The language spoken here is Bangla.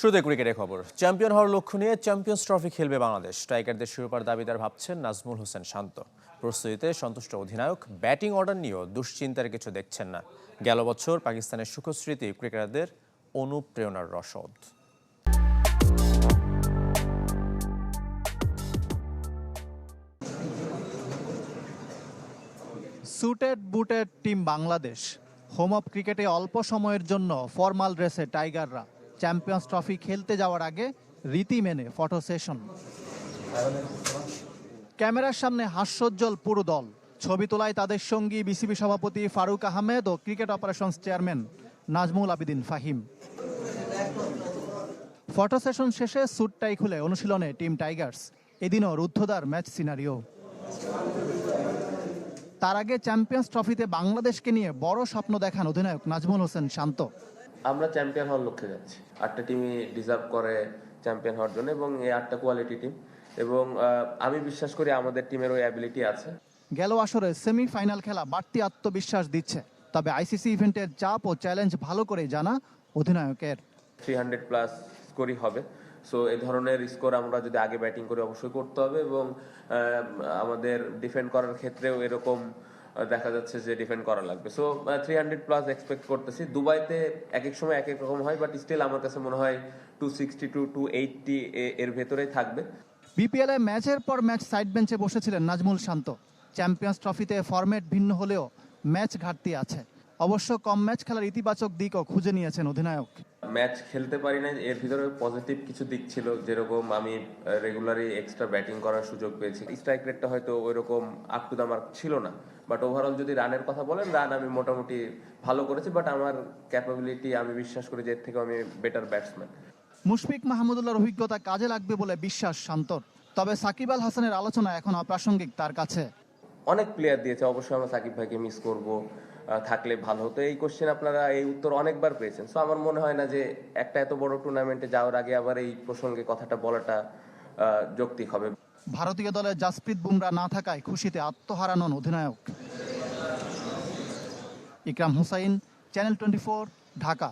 শুরুতে ক্রিকেটের খবর। চ্যাম্পিয়ন হওয়ার লক্ষ্য নিয়ে চ্যাম্পিয়ন্স ট্রফি খেলবে বাংলাদেশ। স্ট্রাইকারদের শিরোপার দাবিদার ভাবছেন নাজমুল হোসেন শান্ত। প্রস্তুতিতে সন্তুষ্ট অধিনায়ক, ব্যাটিং অর্ডার নিয়েও দুশ্চিন্তার কিছু দেখছেন না। গেল বছর পাকিস্তানের সুখস্মৃতি ক্রিকেটারদের অনুপ্রেরণার রসদ। Suited booted team Bangladesh. Home of ক্রিকেটে অল্প সময়ের জন্য ফর্মাল ড্রেসে টাইগাররা। চ্যাম্পিয়ন্স ট্রফি খেলতে যাওয়ার আগে রীতি মেনে ফটো সেশন ক্যামেরার সামনে হাস্যোজ্জ্বল পুরো দল। ছবি তোলায় তাদের সঙ্গী বিসিবি সভাপতি ফারুক আহমেদ ও cricket operations chairman Nazmul Abedin Fahim. Photo session শেষে সুটটাই খুলে অনুশীলনে টিম টাইগার্স এদিনও রুদ্ধদ্বার ম্যাচ সিনারিও তার আগে চ্যাম্পিয়ন্স ট্রফিতে বাংলাদেশকে নিয়ে বড় স্বপ্ন দেখান অধিনায়ক নাজমুল হোসেন শান্ত। আমরা চ্যাম্পিয়ন হওয়ার লক্ষ্যে যাচ্ছি। আটটা টিমই ডিজার্ভ করে চ্যাম্পিয়ন হওয়ার জন্য এবং এই আটটা কোয়ালিটি টিম এবং আমি বিশ্বাস করি আমাদের টিমের ওই অ্যাবিলিটি আছে। গেল আসরে সেমিফাইনাল খেলা বাড়তি আত্মবিশ্বাস দিচ্ছে। তবে আইসিসি ইভেন্টের চাপ ও চ্যালেঞ্জ ভালো করে জানা অধিনায়কের। থ্রি হান্ড্রেড প্লাস স্কোরই হবে। সো এই ধরনের স্কোর আমরা যদি আগে ব্যাটিং করে অবশ্যই করতে হবে এবং আমাদের ডিফেন্ড করার ক্ষেত্রেও এরকম দেখা যাচ্ছে যে ডিফেন্ড করা লাগবে। So three hundred plus expect করতেছি। দুবাইতে এক এক সময় এক এক রকম হয় বাট স্টিল আমার কাছে মনে হয় two sixty to two eighty এর ভেতরেই থাকবে। বিপিএলে ম্যাচের পর ম্যাচ সাইড বেঞ্চে বসেছিলেন নাজমুল শান্ত। চ্যাম্পিয়ন্স ট্রফিতে ফরম্যাট ভিন্ন হলেও ম্যাচ ঘাটতি আছে। অবশ্য কম ম্যাচ খেলার ইতিবাচক দিকও খুঁজে নিয়েছেন অধিনায়ক। ম্যাচ খেলতে পারি না এর ভিতরে পজিটিভ কিছু দিক ছিল যেরকম আমি রেগুলারই এক্সট্রা ব্যাটিং করার সুযোগ পেয়েছি। স্ট্রাইক রেটটা হয়তো ওইরকম আপ টু মার্ক ছিল না বাট ওভারঅল যদি রানের কথা বলেন রান আমি মোটামুটি ভালো করেছি বাট আমার ক্যাপাবিলিটি আমি বিশ্বাস করি যে এর থেকে আমি বেটার ব্যাটসম্যান মুশফিক মাহমুদুল্লাহর অভিজ্ঞতা কাজে লাগবে বলে বিশ্বাস শান্তর তবে সাকিব আল হাসানের আলোচনা এখন অপ্রাসঙ্গিক তার কাছে। অনেক প্লেয়ার দিয়েছে অবশ্যই আমরা সাকিব ভাইকে মিস করব। থাকলে ভালো হতো। এই কোশ্চেন আপনারা এই উত্তর অনেকবার পেয়েছেন। সো আমার মনে হয় না যে একটা এত বড় টুর্নামেন্টে যাওয়ার আগে আবার এই প্রসঙ্গে কথাটা বলাটা যৌক্তিক হবে। ভারতীয় দলে জাসপ্রীত বুমরা না থাকায় খুশিতে আত্মহারা নন অধিনায়ক। Ekram Hussain channel twenty Dhaka.